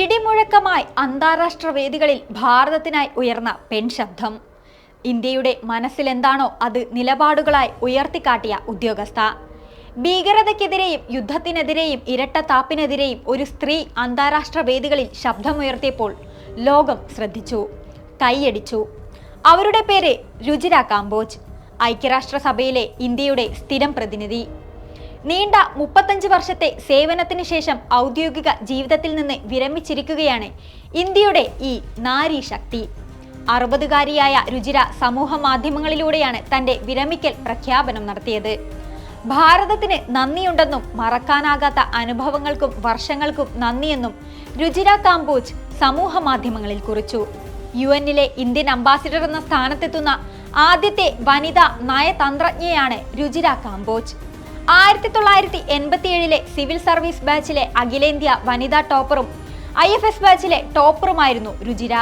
ഇടിമുഴക്കമായി അന്താരാഷ്ട്ര വേദികളിൽ ഭാരതത്തിനായി ഉയർന്ന പെൺശബ്ദം ഇന്ത്യയുടെ മനസ്സിലെന്താണോ അത് നിലപാടുകളായി ഉയർത്തിക്കാട്ടിയ ഉദ്യോഗസ്ഥ. ഭീകരതയ്ക്കെതിരെയും യുദ്ധത്തിനെതിരെയും ഇരട്ടത്താപ്പിനെതിരെയും ഒരു സ്ത്രീ അന്താരാഷ്ട്ര വേദികളിൽ ശബ്ദമുയർത്തിയപ്പോൾ ലോകം ശ്രദ്ധിച്ചു കൈയടിച്ചു. അവരുടെ പേര് രുചിര കാംബോജ് ഐക്യരാഷ്ട്രസഭയിലെ ഇന്ത്യയുടെ സ്ഥിരം പ്രതിനിധി. നീണ്ട മുപ്പത്തഞ്ച് വർഷത്തെ സേവനത്തിന് ശേഷം ഔദ്യോഗിക ജീവിതത്തിൽ നിന്ന് വിരമിച്ചിരിക്കുകയാണ് ഇന്ത്യയുടെ ഈ നാരി ശക്തി. അറുപതുകാരിയായ രുചിര സമൂഹ മാധ്യമങ്ങളിലൂടെയാണ് തന്റെ വിരമിക്കൽ പ്രഖ്യാപനം നടത്തിയത്. ഭാരതത്തിന് നന്ദിയുണ്ടെന്നും മറക്കാനാകാത്ത അനുഭവങ്ങൾക്കും വർഷങ്ങൾക്കും നന്ദിയെന്നും രുചിര കാംബോജ് സമൂഹ മാധ്യമങ്ങളിൽ കുറിച്ചു. യു എന്നിലെ ഇന്ത്യൻ അംബാസിഡർ എന്ന സ്ഥാനത്തെത്തുന്ന ആദ്യത്തെ വനിതാ നയതന്ത്രജ്ഞയാണ് രുചിര കാംബോജ്. ആയിരത്തി തൊള്ളായിരത്തി എൺപത്തി ഏഴിലെ സിവിൽ സർവീസ് ബാച്ചിലെ അഖിലേന്ത്യാ വനിതാ ടോപ്പറും ഐ എഫ് എസ് ബാച്ചിലെ ടോപ്പറുമായിരുന്നു രുചിര.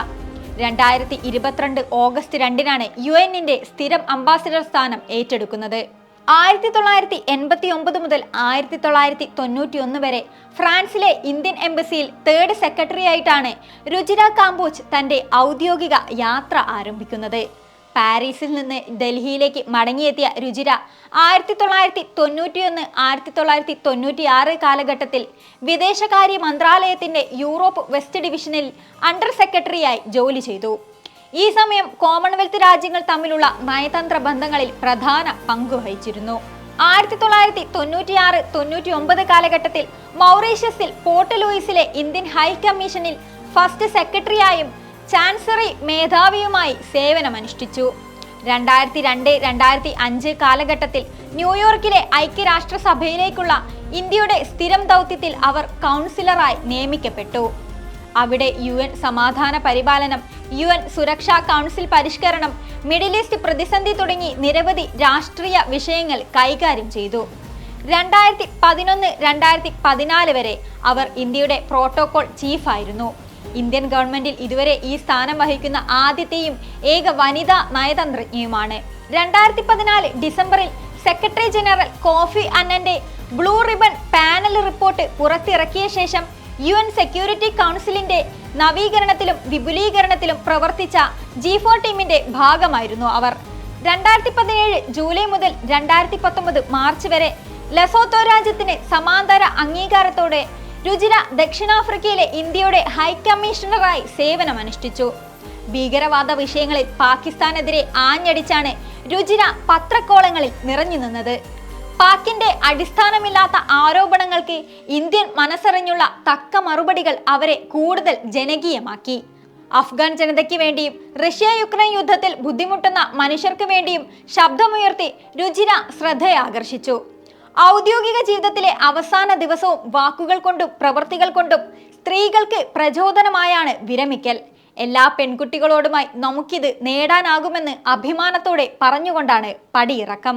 രണ്ടായിരത്തി ഇരുപത്തിരണ്ട് ഓഗസ്റ്റ് രണ്ടിനാണ് യു എന്നിന്റെ സ്ഥിരം അംബാസിഡർ സ്ഥാനം ഏറ്റെടുക്കുന്നത്. ആയിരത്തി തൊള്ളായിരത്തി എൺപത്തി ഒമ്പത് മുതൽ ആയിരത്തി തൊള്ളായിരത്തി തൊണ്ണൂറ്റി ഒന്ന് വരെ ഫ്രാൻസിലെ ഇന്ത്യൻ എംബസിയിൽ തേർഡ് സെക്രട്ടറി ആയിട്ടാണ് രുചിര കാംബോജ് തന്റെ ഔദ്യോഗിക യാത്ര ആരംഭിക്കുന്നത്. പാരീസിൽ നിന്ന് ഡൽഹിയിലേക്ക് മടങ്ങിയെത്തിയ രുചിര ആയിരത്തി തൊള്ളായിരത്തി തൊണ്ണൂറ്റിയൊന്ന് ആയിരത്തി തൊള്ളായിരത്തി തൊണ്ണൂറ്റി ആറ് കാലഘട്ടത്തിൽ വിദേശകാര്യ മന്ത്രാലയത്തിന്റെ യൂറോപ്പ് വെസ്റ്റ് ഡിവിഷനിൽ അണ്ടർ സെക്രട്ടറിയായി ജോലി ചെയ്തു. ഈ സമയം കോമൺവെൽത്ത് രാജ്യങ്ങൾ തമ്മിലുള്ള നയതന്ത്ര ബന്ധങ്ങളിൽ പ്രധാന പങ്ക് വഹിച്ചിരുന്നു. ആയിരത്തി തൊള്ളായിരത്തി തൊണ്ണൂറ്റിയാറ് തൊണ്ണൂറ്റി ഒമ്പത് കാലഘട്ടത്തിൽ മൗറീഷ്യസിൽ പോർട്ട് ലൂയിസിലെ ഇന്ത്യൻ ഹൈ കമ്മീഷനിൽ ഫസ്റ്റ് സെക്രട്ടറിയായും ചാൻസറി മേധാവിയുമായി സേവനമനുഷ്ഠിച്ചു. രണ്ടായിരത്തി രണ്ട് രണ്ടായിരത്തി അഞ്ച് കാലഘട്ടത്തിൽ ന്യൂയോർക്കിലെ ഐക്യരാഷ്ട്രസഭയിലേക്കുള്ള ഇന്ത്യയുടെ സ്ഥിരം ദൗത്യത്തിൽ അവർ കൗൺസിലറായി നിയമിക്കപ്പെട്ടു. അവിടെ യു എൻ സമാധാന പരിപാലനം യു എൻ സുരക്ഷാ കൗൺസിൽ പരിഷ്കരണം മിഡിൽ ഈസ്റ്റ് പ്രതിസന്ധി തുടങ്ങി നിരവധി രാഷ്ട്രീയ വിഷയങ്ങൾ കൈകാര്യം ചെയ്തു. രണ്ടായിരത്തി പതിനൊന്ന് രണ്ടായിരത്തി പതിനാല് വരെ അവർ ഇന്ത്യയുടെ പ്രോട്ടോകോൾ ചീഫായിരുന്നു. ഇന്ത്യൻ ഗവൺമെന്റിൽ ഇതുവരെ ഈ സ്ഥാനം വഹിക്കുന്ന ആദ്യത്തെയും ഏക വനിതാ നയതന്ത്രജ്ഞയുമാണ്. രണ്ടായിരത്തി പതിനാല് ഡിസംബറിൽ സെക്രട്ടറി ജനറൽ കോഫി അന്നന്റെ ബ്ലൂ റിബൺ പാനൽ റിപ്പോർട്ട് പുറത്തിറക്കിയ ശേഷം യു എൻ സെക്യൂരിറ്റി കൗൺസിലിന്റെ നവീകരണത്തിലും വിപുലീകരണത്തിലും പ്രവർത്തിച്ച ജി ഫോർ ടീമിന്റെ ഭാഗമായിരുന്നു അവർ. രണ്ടായിരത്തി പതിനേഴ് ജൂലൈ മുതൽ രണ്ടായിരത്തി പത്തൊമ്പത് മാർച്ച് വരെ ലസോത്തോ രാജ്യത്തിന് സമാന്തര അംഗീകാരത്തോടെ രുചിര ദക്ഷിണാഫ്രിക്കയിലെ ഇന്ത്യയുടെ ഹൈക്കമ്മീഷണറായി സേവനമനുഷ്ഠിച്ചു. ഭീകരവാദ വിഷയങ്ങളിൽ പാകിസ്ഥാനെതിരെ ആഞ്ഞടിച്ചാണ് രുചിര പത്രക്കോളങ്ങളിൽ നിറഞ്ഞു നിന്നത്. പാക്കിന്റെ അടിസ്ഥാനമില്ലാത്ത ആരോപണങ്ങൾക്ക് ഇന്ത്യൻ മനസ്സറിഞ്ഞുള്ള തക്ക മറുപടികൾ അവരെ കൂടുതൽ ജനകീയമാക്കി. അഫ്ഗാൻ ജനതയ്ക്ക് വേണ്ടിയും റഷ്യ യുക്രൈൻ യുദ്ധത്തിൽ ബുദ്ധിമുട്ടുന്ന മനുഷ്യർക്ക് വേണ്ടിയും ശബ്ദമുയർത്തി രുചിര ശ്രദ്ധയാകർഷിച്ചു. ഔദ്യോഗിക ജീവിതത്തിലെ അവസാന ദിവസവും വാക്കുകൾ കൊണ്ടും പ്രവൃത്തികൾ കൊണ്ടും സ്ത്രീകൾക്ക് പ്രചോദനമായാണ് വിരമിക്കൽ. എല്ലാ പെൺകുട്ടികളോടുമായി നമുക്കിത് നേടാനാകുമെന്ന് അഭിമാനത്തോടെ പറഞ്ഞുകൊണ്ടാണ് പടിയിറക്കം.